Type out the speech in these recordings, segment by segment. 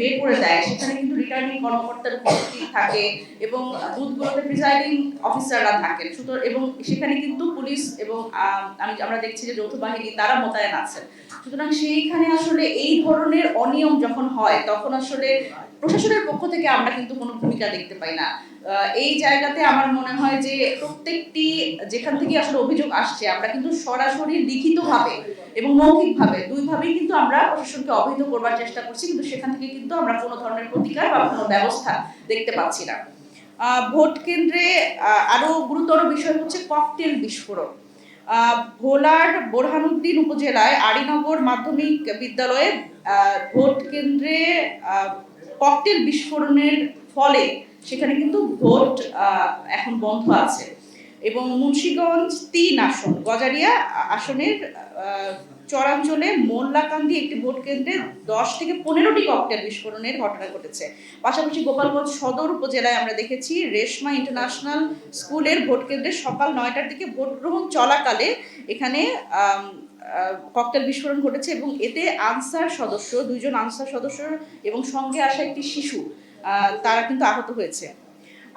বের করে দেয়। সেখানে কিন্তু রিটার্নিং কর্মকর্তার উপস্থিত থাকে এবং বুথগুলোতে অফিসাররা থাকেন। সুতরাং এবং সেখানে কিন্তু পুলিশ এবং আমি, আমরা দেখছি যে যৌথ বাহিনী তারা মোতায়েন আছেন সুতরাং সেইখানে আসলে এই ধরনের অনিয়ম যখন হয়, তখন আসলে প্রশাসনের পক্ষ থেকে আমরা কিন্তু কোনো ভূমিকা দেখতে পাই না। এই জায়গাতে আমার মনে হয় যে প্রত্যেকটি, যেখান থেকে আসলে অভিযোগ আসছে, আমরা কিন্তু সরাসরি লিখিতভাবে এবং মৌখিকভাবে দুইভাবেই কিন্তু আমরা প্রশাসনকে অবহিত করবার চেষ্টা করছি। কিন্তু সেখান থেকে কিন্তু আমরা কোনো ধরনের প্রতিকার বা কোনো ব্যবস্থা দেখতে পাচ্ছি না। ভোট কেন্দ্রে আহ, আরও গুরুতর বিষয় হচ্ছে ককটেল বিস্ফোরণ। ভোলার বোরহানুদ্দিন উপজেলায় আড়িনগর মাধ্যমিক বিদ্যালয়ে ভোট কেন্দ্রে ককটেল বিস্ফোরণের ফলে সেখানে কিন্তু ভোট এখন বন্ধ আছে। এবং মুন্সীগঞ্জ তিন আসন, গজারিয়া আসনের চরাঞ্চলে মোল্লাকান্দি একটি ভোট কেন্দ্রে দশ থেকে পনেরোটি ককটেল বিস্ফোরণের ঘটনা ঘটেছে। পাশাপাশি গোপালগঞ্জ সদর উপজেলায় আমরা দেখেছি রেশমা ইন্টারন্যাশনাল স্কুলের ভোট কেন্দ্রে সকাল নয়টার দিকে ভোট গ্রহণ চলাকালে এখানে ককটেল বিস্ফোরণ ঘটেছে এবং এতে আনসার সদস্য, দুইজন আনসার সদস্য এবং সঙ্গে আসা একটি শিশু তারা কিন্তু আহত হয়েছে।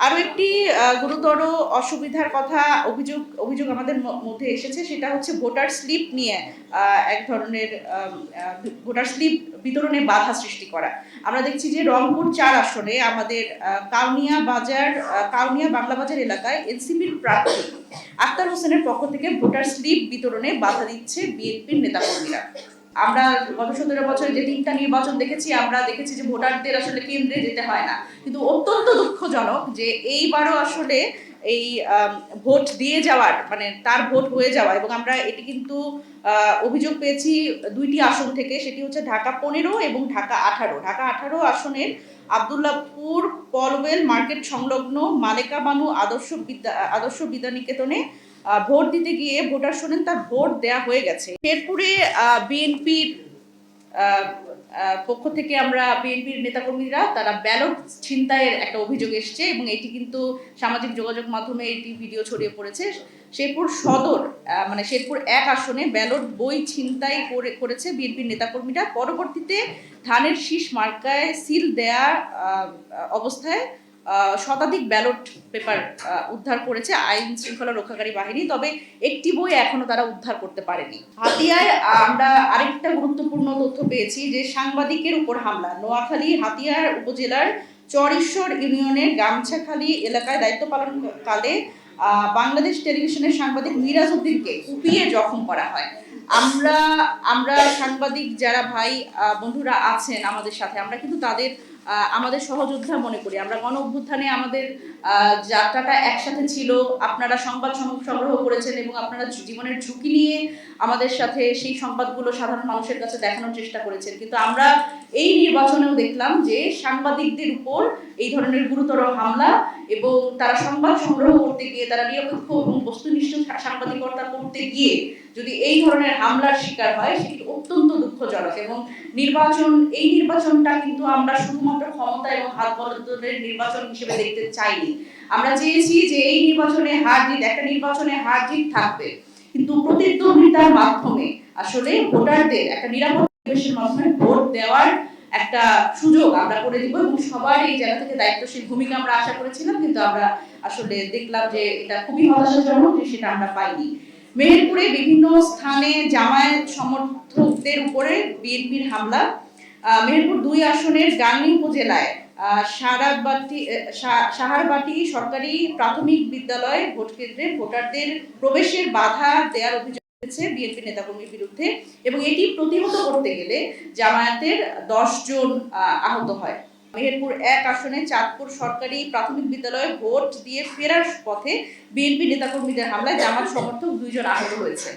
আরও একটি গুরুতর অসুবিধার কথা অভিযোগ অভিযোগ আমাদের মধ্যে এসেছে, সেটা হচ্ছে ভোটার স্লিপ নিয়ে এক ধরনের ভোটার স্লিপ বিতরণে বাধা সৃষ্টি করা। আমরা দেখছি যে রংপুর চার আসনে আমাদের কাউনিয়া বাজার কাউনিয়া বাংলা বাজার এলাকায় এনসিপির প্রার্থী আক্তার হোসেনের পক্ষ থেকে ভোটার স্লিপ বিতরণে বাধা দিচ্ছে বিএনপির নেতাকর্মীরা। আমরা গত সতেরো বছরে যে তিনটা নির্বাচন দেখেছি, আমরা দেখেছি যে ভোটারদের আসলে কেন্দ্রে যেতে হয় না। কিন্তু অত্যন্ত দুঃখজনক যে এইবারও আসলে এই ভোট দিয়ে যাওয়ার মানে তার ভোট হয়ে যাওয়া এবং আমরা এটি কিন্তু অভিযোগ পেয়েছি দুইটি আসন থেকে, সেটি হচ্ছে ঢাকা পনেরো এবং ঢাকা আঠারো। ঢাকা আঠারো আসনের আবদুল্লাপুর, পলওয়েল মার্কেট সংলগ্ন মালেকা বানু আদর্শ বিদ্যা, আদর্শ বিদ্যানিকেতনে ভোট দিতে গিয়ে ভোটার শোনেন, তার ভোট দেয়া হয়ে গেছে। শেরপুরে বিএনপির পক্ষ থেকে আমরা বিএনপির নেতাকর্মীরা, তারা ব্যালট ছিনতাইয়ের একটা অভিযোগ এসছে এবং এটি কিন্তু সামাজিক যোগাযোগ মাধ্যমে এটি ভিডিও ছড়িয়ে পড়েছে। শেরপুর সদর মানে শেরপুর এক আসনে ব্যালট বই ছিনতাই করে, করেছে বিএনপির নেতাকর্মীরা। পরবর্তীতে ধানের শীষ মার্কায় সিল দেয়া অবস্থায় শতাধিক ব্যালট পেপার উদ্ধার করেছে আইন শৃঙ্খলা রক্ষাকারী বাহিনী তবে একটি বই এখনও তারা উদ্ধার করতে পারেনি। হাতিয়ায় আমরা আরেকটা গুরুত্বপূর্ণ তথ্য পেয়েছি যে সাংবাদিকের উপর হামলা। নোয়াখালী হাতিয়ার উপজেলার চরেশ্বর ইউনিয়নের গামছাখালী এলাকায় দায়িত্ব পালনকালে আহ, বাংলাদেশ টেলিভিশনের সাংবাদিক মিরাজ উদ্দিনকে কুপিয়ে জখম করা হয়। আমরা আমরা সাংবাদিক যারা ভাই বন্ধুরা আছেন আমাদের সাথে আমরা কিন্তু তাদের আমাদের সহযোদ্ধা মনে করি। আমরা গণ অভ্যুত্থানে আমাদের যাত্রাটা একসাথে ছিল। আপনারা সংবাদ সংগ্রহ করেছেন এবং আপনারা জীবনের ঝুঁকি নিয়ে আমাদের সাথে সেই সংবাদগুলো সাধারণ মানুষের কাছে দেখানোর চেষ্টা করেছেন। কিন্তু আমরা এই নির্বাচনেও দেখলাম যে সাংবাদিকদের উপর এই ধরনের গুরুতর হামলা এবং তারা সংবাদ সংগ্রহ করতে গিয়ে, তারা নিরপেক্ষ এবং বস্তুনিষ্ঠ সাংবাদিকতা করতে গিয়ে যদি এই ধরনের হামলার শিকার হয় সেটি অত্যন্ত দুঃখজনক এবং নির্বাচন, এই নির্বাচনটা কিন্তু আমরা শুধুমাত্র ক্ষমতা এবং হাত বদলের নির্বাচন হিসেবে দেখতে চাইনি। আমরা চেয়েছি যে এই নির্বাচনে হার জিত, একটা নির্বাচনে হার জিত থাকবে। কিন্তু প্রতিদ্বন্দ্বিতার মাধ্যমে আসলে ভোটারদের একটা নিরাপদ পরিবেশের মাধ্যমে ভোট দেওয়ার একটা সুযোগ আমরা করে দিব এবং সবার এই জায়গা থেকে দায়িত্বশীল ভূমিকা আমরা আশা করেছিলাম, কিন্তু আমরা আসলে দেখলাম যে এটা খুবই হতাশাজনক যে সেটা আমরা পাইনি। মেহেরপুরে বিভিন্ন স্থানে জামায়াত সমর্থকদের উপরে বিএনপির হামলা। মেহেরপুর দুই আসনের গাংনী উপজেলায় সারাবাটি সাহারবাটি সরকারি প্রাথমিক বিদ্যালয় ভোট কেন্দ্রে ভোটারদের প্রবেশের বাধা দেওয়ার অভিযোগ হয়েছে বিএনপি নেতাকর্মীর বিরুদ্ধে এবং এটি প্রতিহত করতে গেলে জামায়াতের দশ জন আহ, আহত হয়। মেহেরপুর এক আসনে চাঁদপুর সরকারি প্রাথমিক বিদ্যালয়ে ভোট দিয়ে ফেরার পথে বিএনপি নেতাকর্মীদের হামলায় জামাত সমর্থক দুইজন আহত হয়েছে।